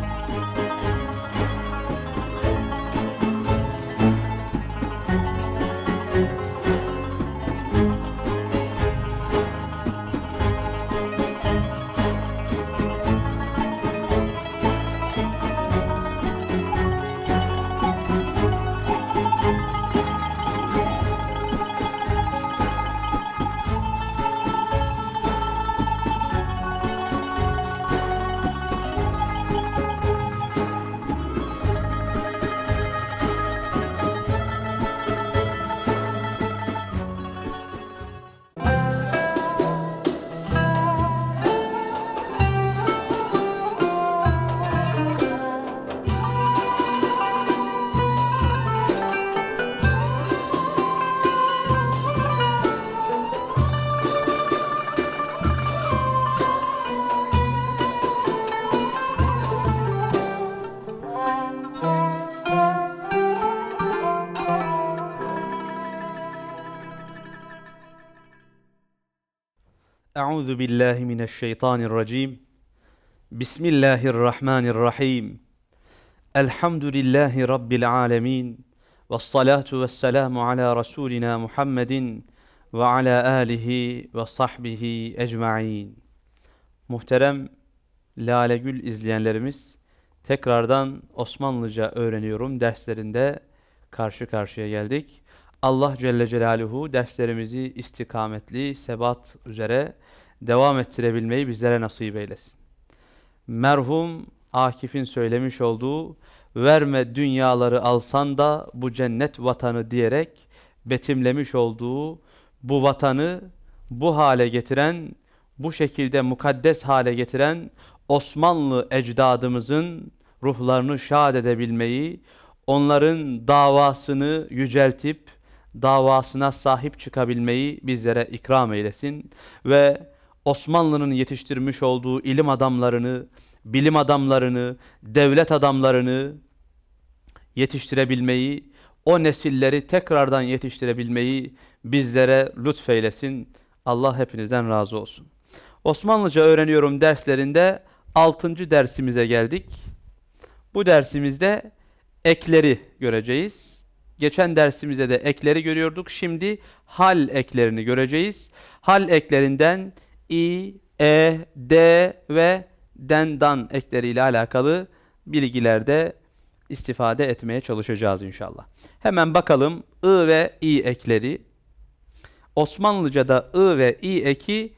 Bye. Euzu billahi mineşşeytanirracim. Bismillahirrahmanirrahim. Elhamdülillahi rabbil alamin. Ves salatu vesselamu ala rasulina Muhammedin ve ala alihi ve sahbihi ecmaîn. Muhterem Lale Gül izleyenlerimiz, tekrardan Osmanlıca öğreniyorum derslerinde karşı karşıya geldik. Allah Celle Celaluhu derslerimizi istikametli, sebat üzere devam ettirebilmeyi bizlere nasip eylesin. Merhum Akif'in söylemiş olduğu verme dünyaları alsan da bu cennet vatanı diyerek betimlemiş olduğu bu vatanı bu hale getiren, bu şekilde mukaddes hale getiren Osmanlı ecdadımızın ruhlarını şad edebilmeyi, onların davasını yüceltip davasına sahip çıkabilmeyi bizlere ikram eylesin ve Osmanlı'nın yetiştirmiş olduğu ilim adamlarını, bilim adamlarını, devlet adamlarını yetiştirebilmeyi, o nesilleri tekrardan yetiştirebilmeyi bizlere lütfeylesin. Allah hepinizden razı olsun. Osmanlıca öğreniyorum derslerinde 6. dersimize geldik. Bu dersimizde ekleri göreceğiz. Geçen dersimizde de ekleri görüyorduk. Şimdi hal eklerini göreceğiz. Hal eklerinden i, e, d ve dendan ekleriyle alakalı bilgilerde istifade etmeye çalışacağız inşallah. Hemen bakalım i ve i ekleri. Osmanlıca'da i ve i eki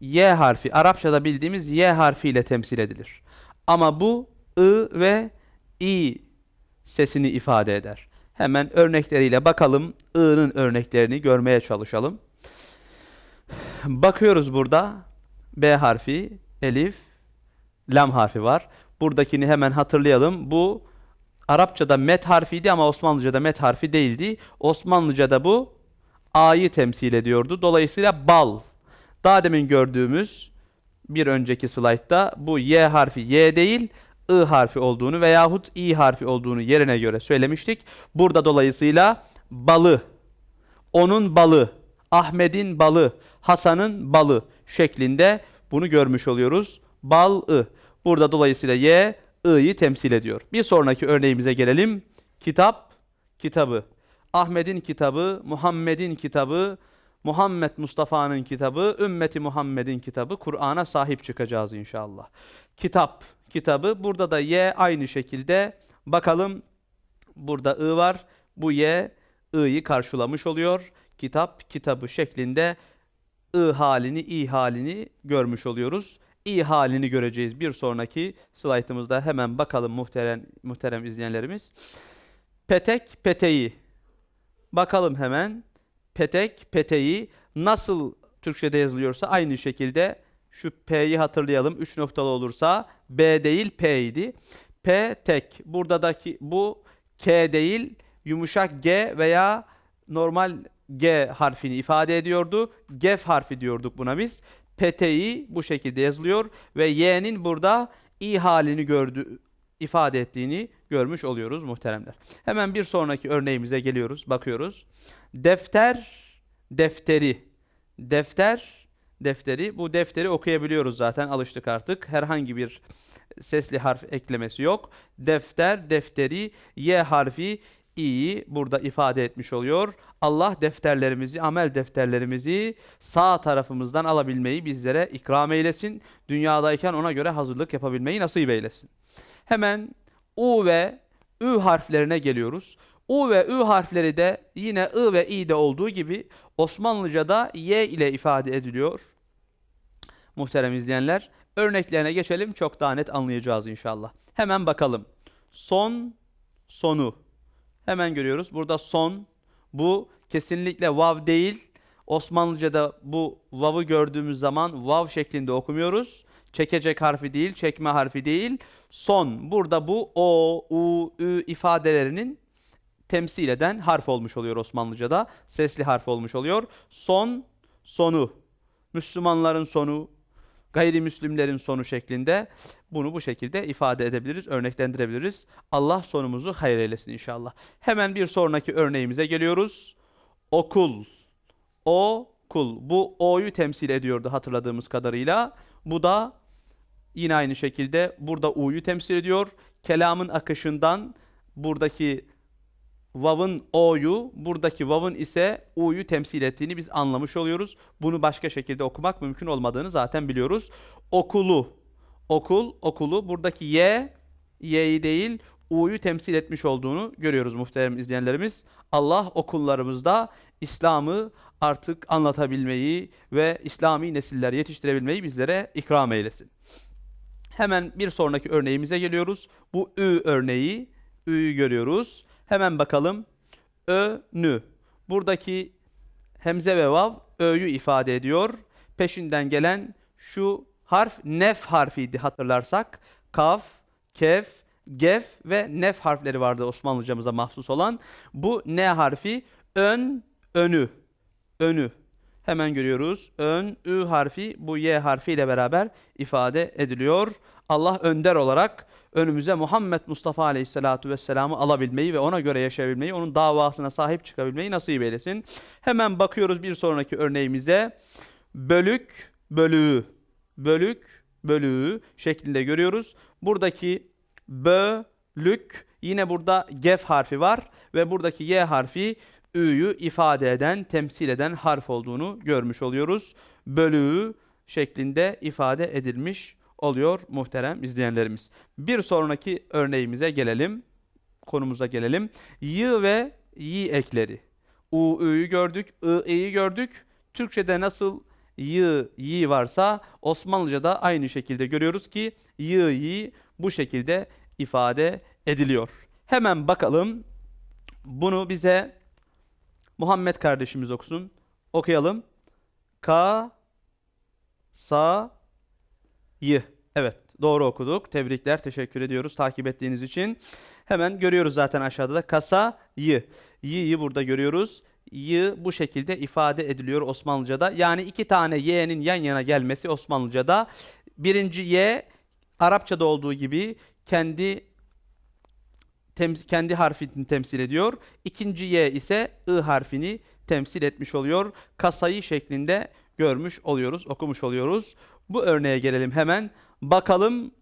y harfi, Arapçada bildiğimiz y harfi ile temsil edilir. Ama bu i ve i sesini ifade eder. Hemen örnekleriyle bakalım. i'nın örneklerini görmeye çalışalım. Bakıyoruz burada. B harfi, elif, lam harfi var. Buradakini hemen hatırlayalım. Bu Arapçada met harfiydi ama Osmanlıca'da met harfi değildi. Osmanlıca'da bu A'yı temsil ediyordu. Dolayısıyla bal. Daha demin gördüğümüz bir önceki slaytta bu Y harfi Y değil, I harfi olduğunu veyahut İ harfi olduğunu yerine göre söylemiştik. Burada dolayısıyla balı, onun balı, Ahmet'in balı, Hasan'ın balı şeklinde bunu görmüş oluyoruz. Bal-ı. Burada dolayısıyla Y, I'yi temsil ediyor. Bir sonraki örneğimize gelelim. Kitap, kitabı. Ahmet'in kitabı, Muhammed'in kitabı, Muhammed Mustafa'nın kitabı, ümmeti Muhammed'in kitabı, Kur'an'a sahip çıkacağız inşallah. Kitap, kitabı. Burada da Y aynı şekilde. Bakalım burada I var. Bu Y, I'yi karşılamış oluyor. Kitap, kitabı şeklinde I halini, i halini görmüş oluyoruz. İ halini göreceğiz bir sonraki slaytımızda. Hemen bakalım muhterem, muhterem izleyenlerimiz. Petek, peteği. Bakalım hemen. Petek, peteği nasıl Türkçe'de yazılıyorsa aynı şekilde şu P'yi hatırlayalım. Üç noktalı olursa B değil P idi. P tek. Buradaki bu K değil yumuşak G veya normal G harfini ifade ediyordu. Gef harfi diyorduk buna biz. PT'yi bu şekilde yazılıyor ve Y'nin burada i halini gördü, ifade ettiğini görmüş oluyoruz muhteremler. Hemen bir sonraki örneğimize geliyoruz, bakıyoruz. Defter, defteri. Defter, defteri. Bu defteri okuyabiliyoruz zaten, alıştık artık. Herhangi bir sesli harf eklemesi yok. Defter, defteri, Y harfi i'yi burada ifade etmiş oluyor. Allah defterlerimizi, amel defterlerimizi sağ tarafımızdan alabilmeyi bizlere ikram eylesin. Dünyadayken ona göre hazırlık yapabilmeyi nasip eylesin. Hemen U ve Ü harflerine geliyoruz. U ve Ü harfleri de yine I ve İ'de olduğu gibi Osmanlıca'da Y ile ifade ediliyor. Muhterem izleyenler, örneklerine geçelim. Çok daha net anlayacağız inşallah. Hemen bakalım. Son, sonu. Hemen görüyoruz. Burada son, bu kesinlikle vav değil. Osmanlıca'da bu vav'ı gördüğümüz zaman vav şeklinde okumuyoruz. Çekecek harfi değil, çekme harfi değil. Son. Burada bu o, u, ü ifadelerinin temsil eden harf olmuş oluyor Osmanlıca'da. Sesli harf olmuş oluyor. Son, sonu. Müslümanların sonu, gayrimüslimlerin sonu şeklinde bunu bu şekilde ifade edebiliriz, örneklendirebiliriz. Allah sonumuzu hayır eylesin inşallah. Hemen bir sonraki örneğimize geliyoruz. Okul. Okul. Bu o'yu temsil ediyordu hatırladığımız kadarıyla. Bu da yine aynı şekilde burada u'yu temsil ediyor. Kelamın akışından buradaki vav'ın o'yu, buradaki vav'ın ise u'yu temsil ettiğini biz anlamış oluyoruz. Bunu başka şekilde okumak mümkün olmadığını zaten biliyoruz. Okulu, okul, okulu buradaki y, y'yi değil u'yu temsil etmiş olduğunu görüyoruz muhterem izleyenlerimiz. Allah okullarımızda İslam'ı artık anlatabilmeyi ve İslami nesiller yetiştirebilmeyi bizlere ikram eylesin. Hemen bir sonraki örneğimize geliyoruz. Bu ü örneği, ü'yü görüyoruz. Hemen bakalım. Önü. Buradaki hemze ve vav ö'yü ifade ediyor. Peşinden gelen şu harf nef harfiydi hatırlarsak. Kaf, kef, gef ve nef harfleri vardı Osmanlıcamıza mahsus olan. Bu ne harfi ön, önü. Önü. Hemen görüyoruz. Ön, ü harfi bu y harfi ile beraber ifade ediliyor. Allah önder olarak önümüze Muhammed Mustafa Aleyhisselatu Vesselam'ı alabilmeyi ve ona göre yaşayabilmeyi, onun davasına sahip çıkabilmeyi nasip eylesin. Hemen bakıyoruz bir sonraki örneğimize. Bölük, bölüğü, bölük, bölüğü şeklinde görüyoruz. Buradaki bölük yine burada gef harfi var ve buradaki y harfi ü'yü ifade eden, temsil eden harf olduğunu görmüş oluyoruz. Bölüğü şeklinde ifade edilmiş oluyor muhterem izleyenlerimiz. Bir sonraki örneğimize gelelim. Konumuza gelelim. Y ve y ekleri. U, Ü'yü gördük, I, I'yi gördük. Türkçe'de nasıl y, y varsa Osmanlıca'da aynı şekilde görüyoruz ki y, y bu şekilde ifade ediliyor. Hemen bakalım. Bunu bize Muhammed kardeşimiz okusun. Okuyalım. Ka sa yı. Evet doğru okuduk. Tebrikler. Teşekkür ediyoruz takip ettiğiniz için. Hemen görüyoruz zaten aşağıda da kasa yı. Y'yi burada görüyoruz. Y bu şekilde ifade ediliyor Osmanlıca'da. Yani iki tane y'nin yan yana gelmesi Osmanlıca'da. Birinci y Arapçada olduğu gibi kendi tems- kendi harfini temsil ediyor. İkinci y ise i harfini temsil etmiş oluyor. Kasayı şeklinde görmüş oluyoruz, okumuş oluyoruz. Bu örneğe gelelim hemen. Bakalım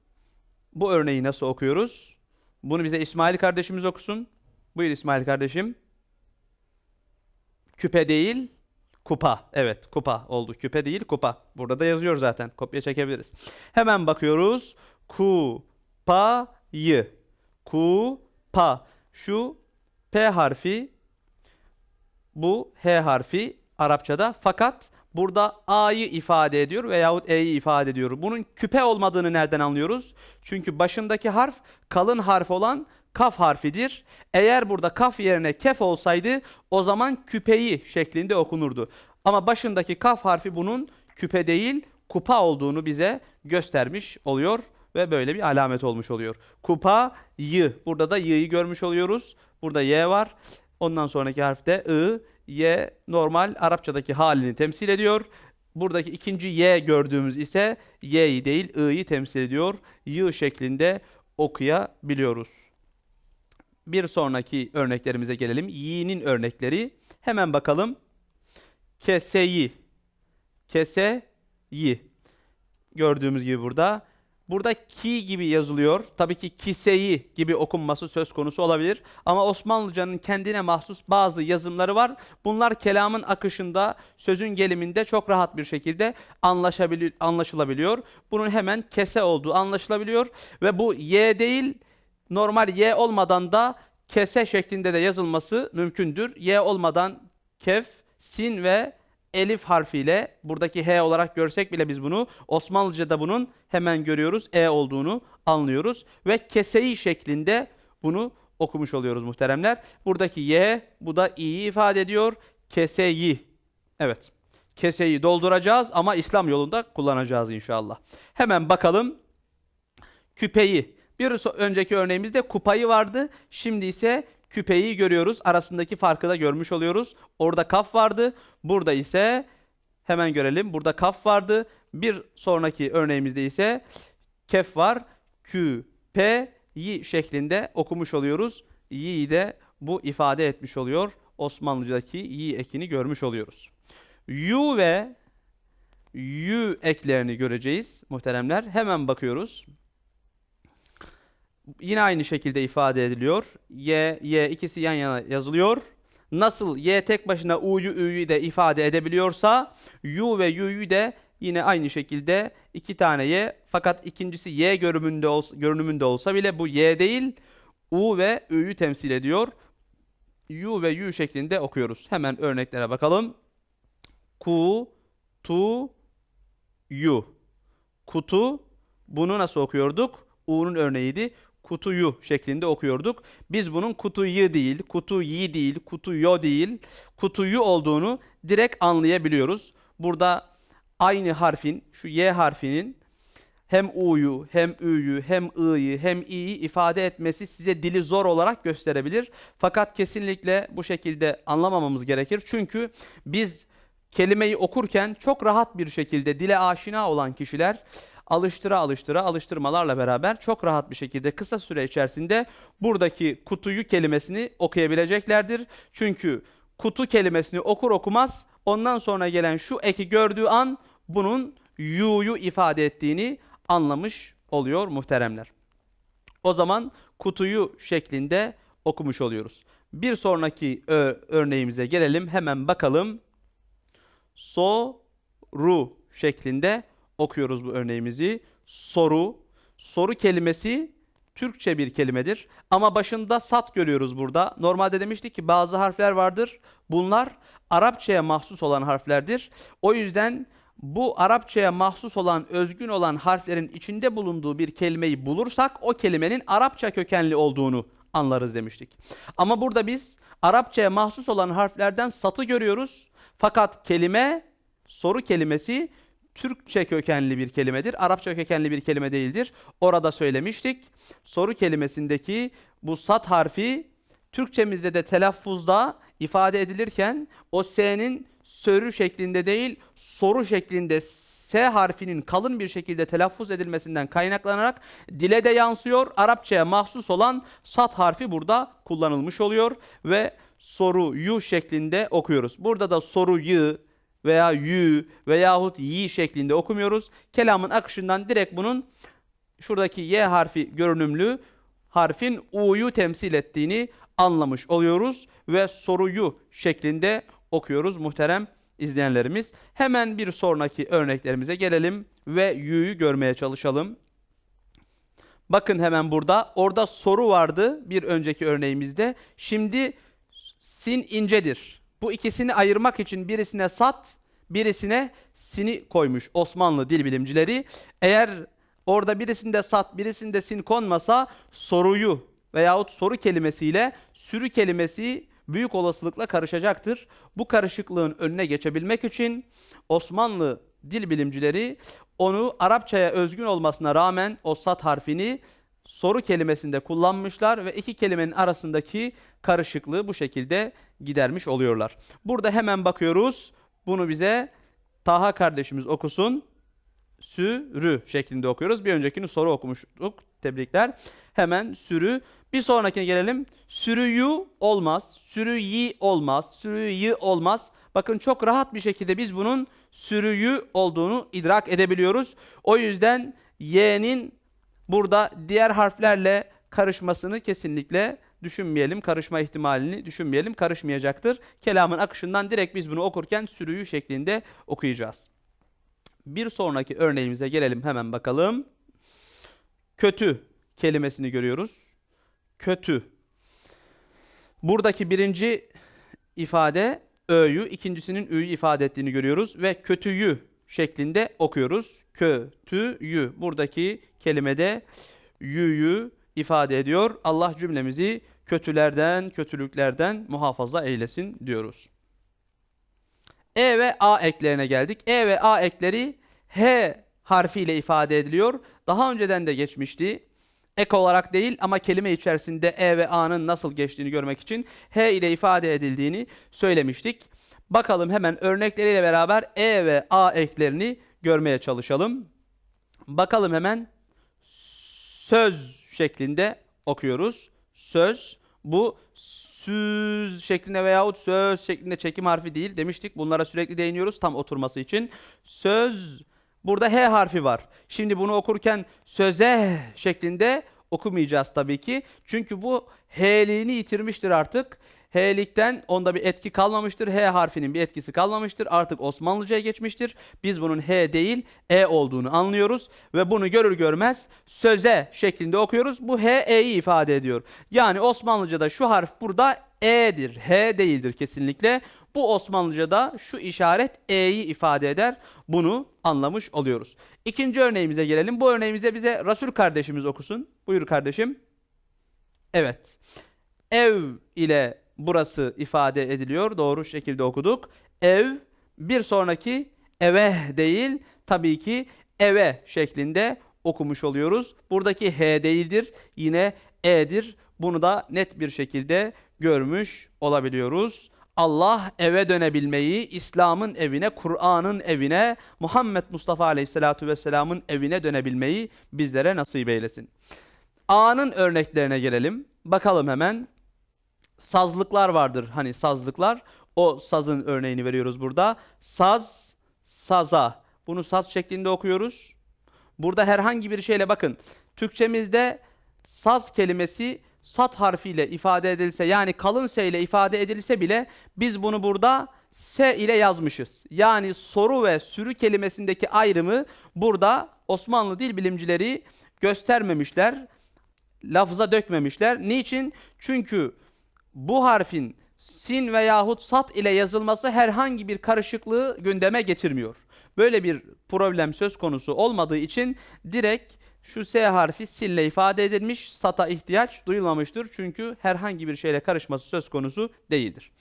bu örneği nasıl okuyoruz? Bunu bize İsmail kardeşimiz okusun. Buyur İsmail kardeşim. Küpe değil, kupa. Evet, kupa oldu. Küpe değil, kupa. Burada da yazıyor zaten. Kopya çekebiliriz. Hemen bakıyoruz. Kupayı. Kupa. Şu P harfi bu H harfi Arapçada fakat burada A'yı ifade ediyor veyahut E'yi ifade ediyor. Bunun küpe olmadığını nereden anlıyoruz? Çünkü başındaki harf kalın harf olan kaf harfidir. Eğer burada kaf yerine kef olsaydı o zaman küpeyi şeklinde okunurdu. Ama başındaki kaf harfi bunun küpe değil kupa olduğunu bize göstermiş oluyor ve böyle bir alamet olmuş oluyor. Kupa y. Burada da y'yi görmüş oluyoruz. Burada y var. Ondan sonraki harf de i. Y normal Arapçadaki halini temsil ediyor. Buradaki ikinci y gördüğümüz ise y'yi değil i'yi temsil ediyor. Y şeklinde okuyabiliyoruz. Bir sonraki örneklerimize gelelim. Y'nin örnekleri. Hemen bakalım. Keseyi. Keseyi. Gördüğümüz gibi burada Burada ki gibi yazılıyor. Tabii ki kiseyi gibi okunması söz konusu olabilir. Ama Osmanlıcanın kendine mahsus bazı yazımları var. Bunlar kelamın akışında, sözün geliminde çok rahat bir şekilde anlaşılabiliyor. Bunun hemen kese olduğu anlaşılabiliyor. Ve bu y değil, normal y olmadan da kese şeklinde de yazılması mümkündür. Y olmadan kef, sin ve elif harfiyle buradaki H olarak görsek bile biz bunu Osmanlıca'da bunun hemen görüyoruz E olduğunu anlıyoruz ve keseyi şeklinde bunu okumuş oluyoruz muhteremler. Buradaki Y bu da i'yi ifade ediyor. Keseyi. Evet. Keseyi dolduracağız ama İslam yolunda kullanacağız inşallah. Hemen bakalım küpeyi. Bir önceki örneğimizde kupayı vardı. Şimdi ise küpeyi görüyoruz. Arasındaki farkı da görmüş oluyoruz. Orada kaf vardı. Burada ise hemen görelim. Burada kaf vardı. Bir sonraki örneğimizde ise kef var. Küpe yi şeklinde okumuş oluyoruz. Yi'yi de bu ifade etmiş oluyor. Osmanlıcadaki yi ekini görmüş oluyoruz. Yu ve yu eklerini göreceğiz muhteremler. Hemen bakıyoruz. Yine aynı şekilde ifade ediliyor. Y, Y ikisi yan yana yazılıyor. Nasıl Y tek başına U'yu, Ü'yü de ifade edebiliyorsa U ve Yu'yu de yine aynı şekilde iki tane Y fakat ikincisi Y görünümünde, olsa, görünümünde olsa bile bu Y değil U ve Ü'yü temsil ediyor. U ve U şeklinde okuyoruz. Hemen örneklere bakalım. Ku, tu, yu. Kutu bunu nasıl okuyorduk? U'nun örneğiydi. Kutuyu şeklinde okuyorduk. Biz bunun kutuyu değil, kutuyi değil, kutuyo değil, kutuyu olduğunu direkt anlayabiliyoruz. Burada aynı harfin, şu Y harfinin hem U'yu, hem Ü'yü, hem I'yi, hem İ'yi ifade etmesi size dili zor olarak gösterebilir. Fakat kesinlikle bu şekilde anlamamamız gerekir. Çünkü biz kelimeyi okurken çok rahat bir şekilde dile aşina olan kişiler alıştıra alıştıra alıştırmalarla beraber çok rahat bir şekilde kısa süre içerisinde buradaki kutuyu kelimesini okuyabileceklerdir. Çünkü kutu kelimesini okur okumaz ondan sonra gelen şu eki gördüğü an bunun yu'yu ifade ettiğini anlamış oluyor muhteremler. O zaman kutuyu şeklinde okumuş oluyoruz. Bir sonraki ö- örneğimize gelelim. Hemen bakalım. Soru şeklinde okuyoruz bu örneğimizi. Soru. Soru kelimesi Türkçe bir kelimedir. Ama başında sat görüyoruz burada. Normalde demiştik ki bazı harfler vardır. Bunlar Arapçaya mahsus olan harflerdir. O yüzden bu Arapçaya mahsus olan, özgün olan harflerin içinde bulunduğu bir kelimeyi bulursak o kelimenin Arapça kökenli olduğunu anlarız demiştik. Ama burada biz Arapçaya mahsus olan harflerden satı görüyoruz. Fakat kelime, soru kelimesi Türkçe kökenli bir kelimedir. Arapça kökenli bir kelime değildir. Orada söylemiştik. Soru kelimesindeki bu sat harfi Türkçemizde de telaffuzda ifade edilirken o S'nin sörü şeklinde değil soru şeklinde S harfinin kalın bir şekilde telaffuz edilmesinden kaynaklanarak dile de yansıyor. Arapçaya mahsus olan sat harfi burada kullanılmış oluyor ve soru yu şeklinde okuyoruz. Burada da soru y veya yü veyahut yi şeklinde okumuyoruz. Kelamın akışından direkt bunun şuradaki y harfi görünümlü harfin u'yu temsil ettiğini anlamış oluyoruz ve soruyu şeklinde okuyoruz muhterem izleyenlerimiz. Hemen bir sonraki örneklerimize gelelim ve yü'yü görmeye çalışalım. Bakın hemen burada. Orada soru vardı bir önceki örneğimizde. Şimdi sin incedir. Bu ikisini ayırmak için birisine sat, birisine sini koymuş Osmanlı dil bilimcileri. Eğer orada birisinde sat, birisinde sin konmasa soruyu veyahut soru kelimesiyle sürü kelimesi büyük olasılıkla karışacaktır. Bu karışıklığın önüne geçebilmek için Osmanlı dil bilimcileri onu Arapçaya özgün olmasına rağmen o sat harfini soru kelimesinde kullanmışlar ve iki kelimenin arasındaki karışıklığı bu şekilde gidermiş oluyorlar. Burada hemen bakıyoruz. Bunu bize Taha kardeşimiz okusun. Sürü şeklinde okuyoruz. Bir öncekini soru okumuştuk. Tebrikler. Hemen sürü. Bir sonrakine gelelim. Sürüyü olmaz. Sürüyi olmaz. Sürüyü olmaz. Bakın çok rahat bir şekilde biz bunun sürüyü olduğunu idrak edebiliyoruz. O yüzden Y'nin burada diğer harflerle karışmasını kesinlikle düşünmeyelim. Karışma ihtimalini düşünmeyelim. Karışmayacaktır. Kelamın akışından direkt biz bunu okurken sürüyü şeklinde okuyacağız. Bir sonraki örneğimize gelelim hemen bakalım. Kötü kelimesini görüyoruz. Kötü. Buradaki birinci ifade ö'yü, ikincisinin ü'yü ifade ettiğini görüyoruz ve kötüyü şeklinde okuyoruz. Kötüyü. Buradaki kelimede yü'yü ifade ediyor. Allah cümlemizi kötülerden, kötülüklerden muhafaza eylesin diyoruz. E ve A eklerine geldik. E ve A ekleri H harfiyle ifade ediliyor. Daha önceden de geçmişti. Ek olarak değil ama kelime içerisinde E ve A'nın nasıl geçtiğini görmek için H ile ifade edildiğini söylemiştik. Bakalım hemen örnekleriyle beraber E ve A eklerini görmeye çalışalım. Bakalım hemen söz şeklinde okuyoruz. Söz bu süz şeklinde veyahut söz şeklinde çekim harfi değil demiştik. Bunlara sürekli değiniyoruz tam oturması için. Söz burada H harfi var. Şimdi bunu okurken söze şeklinde okumayacağız tabii ki. Çünkü bu H'liğini yitirmiştir artık. H'likten onda bir etki kalmamıştır. H harfinin bir etkisi kalmamıştır. Artık Osmanlıca'ya geçmiştir. Biz bunun H değil E olduğunu anlıyoruz ve bunu görür görmez söze şeklinde okuyoruz. Bu H E'yi ifade ediyor. Yani Osmanlıca'da şu harf burada E'dir. H değildir kesinlikle. Bu Osmanlıca'da şu işaret E'yi ifade eder. Bunu anlamış oluyoruz. İkinci örneğimize gelelim. Bu örneğimize bize Resul kardeşimiz okusun. Buyur kardeşim. Evet. Ev ile burası ifade ediliyor. Doğru şekilde okuduk. Ev bir sonraki eve değil tabii ki eve şeklinde okumuş oluyoruz. Buradaki H değildir. Yine E'dir. Bunu da net bir şekilde görmüş olabiliyoruz. Allah eve dönebilmeyi, İslam'ın evine, Kur'an'ın evine, Muhammed Mustafa Aleyhisselatu Vesselam'ın evine dönebilmeyi bizlere nasip eylesin. A'nın örneklerine gelelim. Bakalım hemen. Sazlıklar vardır. Hani sazlıklar. O sazın örneğini veriyoruz burada. Saz, saza. Bunu saz şeklinde okuyoruz. Burada herhangi bir şeyle bakın. Türkçemizde saz kelimesi sat harfiyle ifade edilse yani kalın S ile ifade edilse bile biz bunu burada S ile yazmışız. Yani soru ve sürü kelimesindeki ayrımı burada Osmanlı dil bilimcileri göstermemişler. Lafıza dökmemişler. Niçin? Çünkü bu harfin sin veyahut sat ile yazılması herhangi bir karışıklığı gündeme getirmiyor. Böyle bir problem söz konusu olmadığı için direkt şu S harfi sille ifade edilmiş, sata ihtiyaç duyulmamıştır. Çünkü herhangi bir şeyle karışması söz konusu değildir.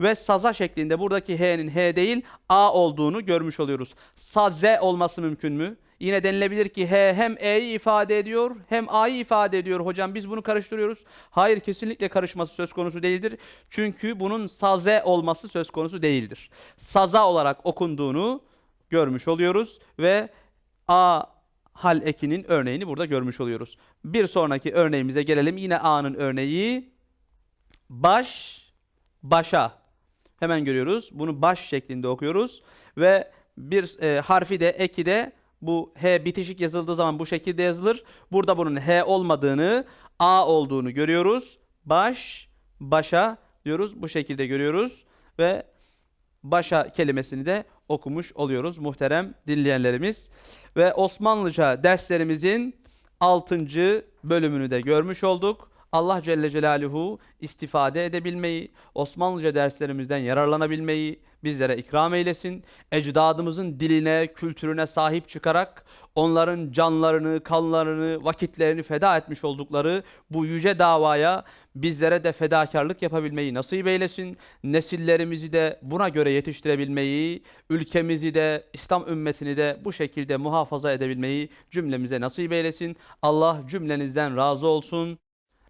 Ve saza şeklinde buradaki H'nin H değil A olduğunu görmüş oluyoruz. Saze olması mümkün mü? Yine denilebilir ki H hem E'yi ifade ediyor hem A'yı ifade ediyor. Hocam biz bunu karıştırıyoruz. Hayır kesinlikle karışması söz konusu değildir. Çünkü bunun saze olması söz konusu değildir. Saza olarak okunduğunu görmüş oluyoruz ve A hal ekinin örneğini burada görmüş oluyoruz. Bir sonraki örneğimize gelelim. Yine A'nın örneği baş, başa. Hemen görüyoruz. Bunu baş şeklinde okuyoruz. Ve bir e, harfi de eki de bu H bitişik yazıldığı zaman bu şekilde yazılır. Burada bunun H olmadığını, A olduğunu görüyoruz. Baş, başa diyoruz. Bu şekilde görüyoruz. Ve başa kelimesini de okumuş oluyoruz muhterem dinleyenlerimiz. Ve Osmanlıca derslerimizin 6. bölümünü de görmüş olduk. Allah Celle Celaluhu istifade edebilmeyi, Osmanlıca derslerimizden yararlanabilmeyi bizlere ikram eylesin. Ecdadımızın diline, kültürüne sahip çıkarak onların canlarını, kanlarını, vakitlerini feda etmiş oldukları bu yüce davaya bizlere de fedakarlık yapabilmeyi nasip eylesin. Nesillerimizi de buna göre yetiştirebilmeyi, ülkemizi de, İslam ümmetini de bu şekilde muhafaza edebilmeyi cümlemize nasip eylesin. Allah cümlenizden razı olsun.